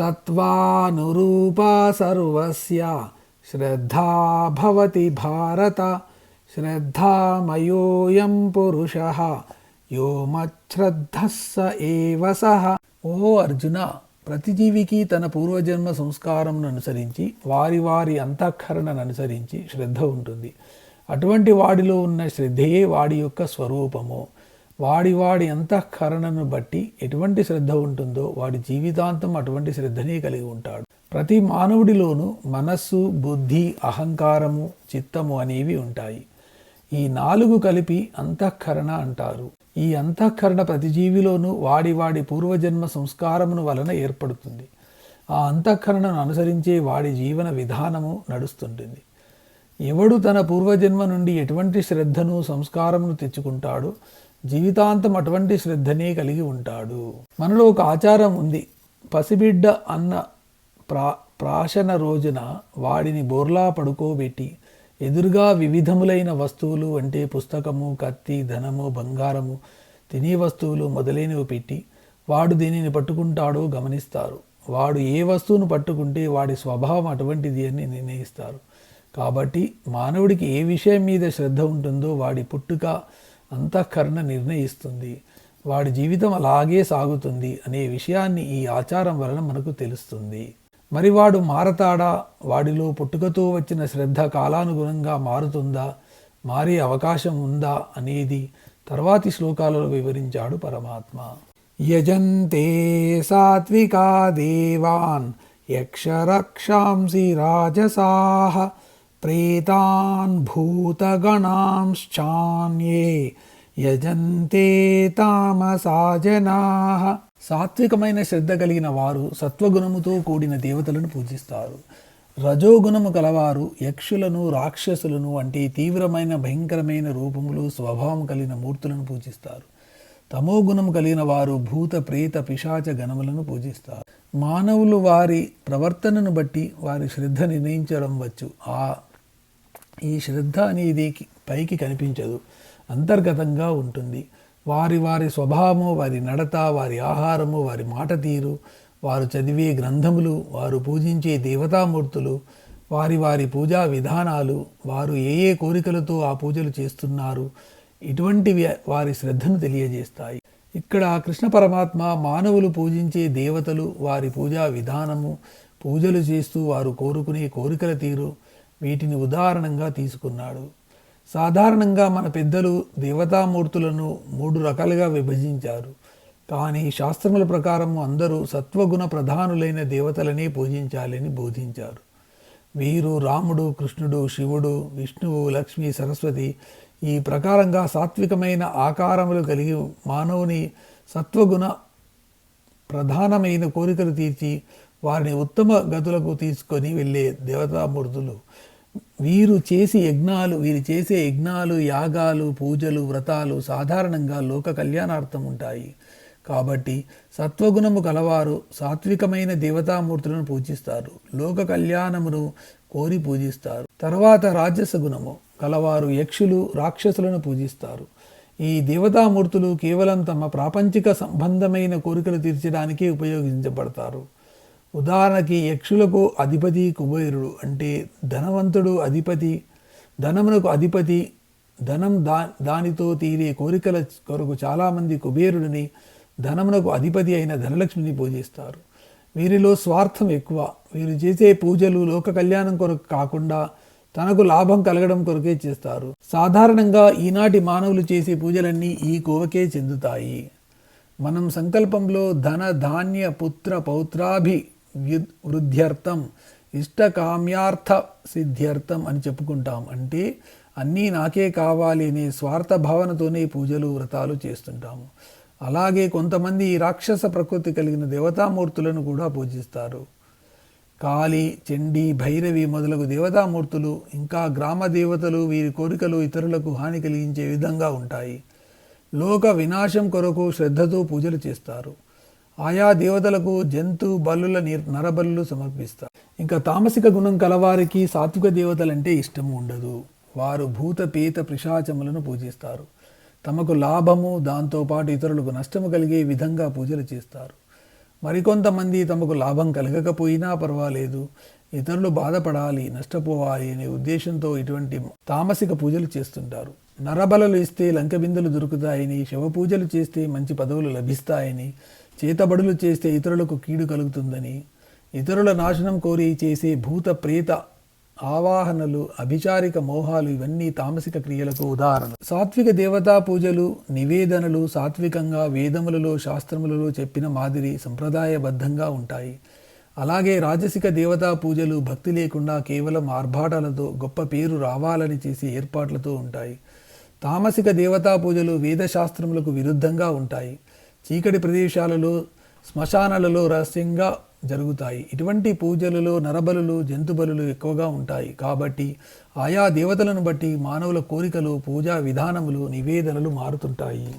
సత్వానురూపా సర్వస్య శ్రద్ధా భవతి భారత శ్రద్ధామయోయం పురుష యో మచ్శ్రద్ధ స ఏవ సహ ఓ అర్జున ప్రతి జీవికి తన పూర్వజన్మ సంస్కారంను అనుసరించి వారి వారి అంతఃకరణను అనుసరించి శ్రద్ధ ఉంటుంది. అటువంటి వాడిలో ఉన్న శ్రద్ధయే వాడి యొక్క స్వరూపము. వాడి వాడి అంతఃకరణను బట్టి ఎటువంటి శ్రద్ధ ఉంటుందో వాడి జీవితాంతం అటువంటి శ్రద్ధనే కలిగి ఉంటాడు. ప్రతి మానవుడిలోనూ మనస్సు బుద్ధి అహంకారము చిత్తము అనేవి ఉంటాయి. ఈ నాలుగు కలిపి అంతఃకరణ అంటారు. ఈ అంతఃకరణ ప్రతి జీవిలోనూ వాడి వాడి పూర్వజన్మ సంస్కారమును వలన ఏర్పడుతుంది. ఆ అంతఃకరణను అనుసరించే వాడి జీవన విధానము నడుస్తుంటుంది. ఎవడు తన పూర్వజన్మ నుండి ఎటువంటి శ్రద్ధను సంస్కారమును తెచ్చుకుంటాడో జీవితాంతం అటువంటి శ్రద్ధనే కలిగి ఉంటాడు. మనలో ఒక ఆచారం ఉంది. పసిబిడ్డ అన్న ప్రా ప్రాశన రోజున వాడిని బోర్లా పడుకోబెట్టి ఎదురుగా వివిధములైన వస్తువులు అంటే పుస్తకము కత్తి ధనము బంగారము తినే వస్తువులు మొదలైనవి పెట్టి వాడు దీనిని పట్టుకుంటాడో గమనిస్తారు. వాడు ఏ వస్తువును పట్టుకుంటే వాడి స్వభావం అటువంటిది అని నిర్ణయిస్తారు. కాబట్టి మానవుడికి ఏ విషయం మీద శ్రద్ధ ఉంటుందో వాడి పుట్టుక అంతఃకరణ నిర్ణయిస్తుంది. వాడి జీవితం అలాగే సాగుతుంది అనే విషయాన్ని ఈ ఆచారం వలన మనకు తెలుస్తుంది. మరి వాడు మారతాడా? వాడిలో పుట్టుకతో వచ్చిన శ్రద్ధ కాలానుగుణంగా మారుతుందా? మారే అవకాశం ఉందా? అనేది తర్వాతి శ్లోకాలలో వివరించాడు పరమాత్మ. యజంతే సాత్వికా దేవాన్ యక్షరక్షాంసి రాజసాహ ప్రేతాన్ భూతగణాంశ్చాన్యే యజంతే తామసా జనాః సాత్వికమైన శ్రద్ధ కలిగిన వారు సత్వగుణముతో కూడిన దేవతలను పూజిస్తారు. రజోగుణము కలవారు యక్షులను రాక్షసులను వంటి తీవ్రమైన భయంకరమైన రూపములు స్వభావం కలిగిన మూర్తులను పూజిస్తారు. తమో గుణము కలిగిన వారు భూత ప్రేత పిశాచ గణములను పూజిస్తారు. మానవులు వారి ప్రవర్తనను బట్టి వారి శ్రద్ధ నిర్ణయించడం వచ్చు. ఆ ఈ శ్రద్ధ అనేది పైకి కనిపించదు. అంతర్గతంగా ఉంటుంది. వారి వారి స్వభావము వారి నడత వారి ఆహారము వారి మాట తీరు వారు చదివే గ్రంథములు వారు పూజించే దేవతామూర్తులు వారి వారి పూజా విధానాలు వారు ఏ ఏ కోరికలతో ఆ పూజలు చేస్తున్నారు ఇటువంటివి వారి శ్రద్ధను తెలియజేస్తాయి. ఇక్కడ కృష్ణ పరమాత్మ మానవులు పూజించే దేవతలు వారి పూజా విధానము పూజలు చేస్తూ వారు కోరుకునే కోరికల తీరు వీటిని ఉదాహరణంగా తీసుకున్నాడు. సాధారణంగా మన పెద్దలు దేవతామూర్తులను మూడు రకాలుగా విభజించారు. కానీ శాస్త్రముల ప్రకారం అందరూ సత్వగుణ ప్రధానులైన దేవతలనే పూజించాలని బోధించారు. వీరు రాముడు కృష్ణుడు శివుడు విష్ణువు లక్ష్మి సరస్వతి ఈ ప్రకారంగా సాత్వికమైన ఆకారములు కలిగి మానవుని సత్వగుణ ప్రధానమైన కోరికలు తీర్చి వారిని ఉత్తమ గతులకు తీసుకొని వెళ్ళే దేవతామూర్తులు. వీరు చేసి యజ్ఞాలు వీరు చేసే యజ్ఞాలు యాగాలు పూజలు వ్రతాలు సాధారణంగా లోక కళ్యాణార్థం ఉంటాయి. కాబట్టి సత్వగుణము కలవారు సాత్వికమైన దేవతామూర్తులను పూజిస్తారు. లోక కళ్యాణమును కోరి పూజిస్తారు. తర్వాత రాజస గుణము కలవారు యక్షులు రాక్షసులను పూజిస్తారు. ఈ దేవతామూర్తులు కేవలం తమ ప్రాపంచిక సంబంధమైన కోరికలు తీర్చడానికే ఉపయోగించబడతారు. ఉదాహరణకి యక్షులకు అధిపతి కుబేరుడు అంటే ధనవంతుడు అధిపతి ధనమునకు అధిపతి ధనం దా దానితో తీరే కోరికల కొరకు చాలామంది కుబేరుడిని ధనమునకు అధిపతి అయిన ధనలక్ష్మిని పూజిస్తారు. వీరిలో స్వార్థం ఎక్కువ. వీరు చేసే పూజలు లోక కళ్యాణం కొరకు కాకుండా తనకు లాభం కలగడం కొరకే చేస్తారు. సాధారణంగా ఈనాటి మానవులు చేసే పూజలన్నీ ఈ కోవకే చెందుతాయి. మనం సంకల్పంలో ధన ధాన్య పుత్ర పౌత్రాభి వృద్ధ్యర్థం ఇష్టకామ్యార్థ సిద్ధ్యర్థం అని చెప్పుకుంటాం. అంటే అన్నీ నాకే కావాలి అనే స్వార్థ భావనతోనే పూజలు వ్రతాలు చేస్తుంటాము. అలాగే కొంతమంది రాక్షస ప్రకృతి కలిగిన దేవతామూర్తులను కూడా పూజిస్తారు. కాళి చండి భైరవి మొదలగు దేవతామూర్తులు ఇంకా గ్రామ దేవతలు వీరి కోరికలు ఇతరులకు హాని కలిగించే విధంగా ఉంటాయి. లోక వినాశం కొరకు శ్రద్ధతో పూజలు చేస్తారు. ఆయా దేవతలకు జంతు బల్లుల నిర్ సమర్పిస్తారు. ఇంకా తామసిక గుణం కలవారికి సాత్విక దేవతలంటే ఇష్టము ఉండదు. వారు భూత పీత పిశాచములను పూజిస్తారు. తమకు లాభము దాంతోపాటు ఇతరులకు నష్టము కలిగే విధంగా పూజలు చేస్తారు. మరికొంతమంది తమకు లాభం కలగకపోయినా పర్వాలేదు. ఇతరులు బాధపడాలి నష్టపోవాలి అనే ఉద్దేశంతో ఇటువంటి తామసిక పూజలు చేస్తుంటారు. నరబలలు ఇస్తే లంక బిందులు దొరుకుతాయని శవ పూజలు చేస్తే మంచి పదవులు లభిస్తాయని చేతబడులు చేస్తే ఇతరులకు కీడు కలుగుతుందని ఇతరుల నాశనం కోరి చేసే భూత ప్రేత ఆవాహనలు అభిచారిక మోహాలు ఇవన్నీ తామసిక క్రియలకు ఉదాహరణ. సాత్విక దేవతా పూజలు నివేదనలు సాత్వికంగా వేదములలో శాస్త్రములలో చెప్పిన మాదిరి సంప్రదాయబద్ధంగా ఉంటాయి. అలాగే రాజసిక దేవతా పూజలు భక్తి లేకుండా కేవలం ఆర్భాటాలతో గొప్ప పేరు రావాలని చేసే ఏర్పాట్లతో ఉంటాయి. తామసిక దేవతా పూజలు వేదశాస్త్రములకు విరుద్ధంగా ఉంటాయి. చీకటి ప్రదేశాలలో శ్మశానాలలో రహస్యంగా జరుగుతాయి. ఇటువంటి పూజలలో నరబలులు జంతుబలులు ఎక్కువగా ఉంటాయి. కాబట్టి ఆయా దేవతలను బట్టి మానవుల కోరికలు పూజా విధానములు నివేదనలు మారుతుంటాయి.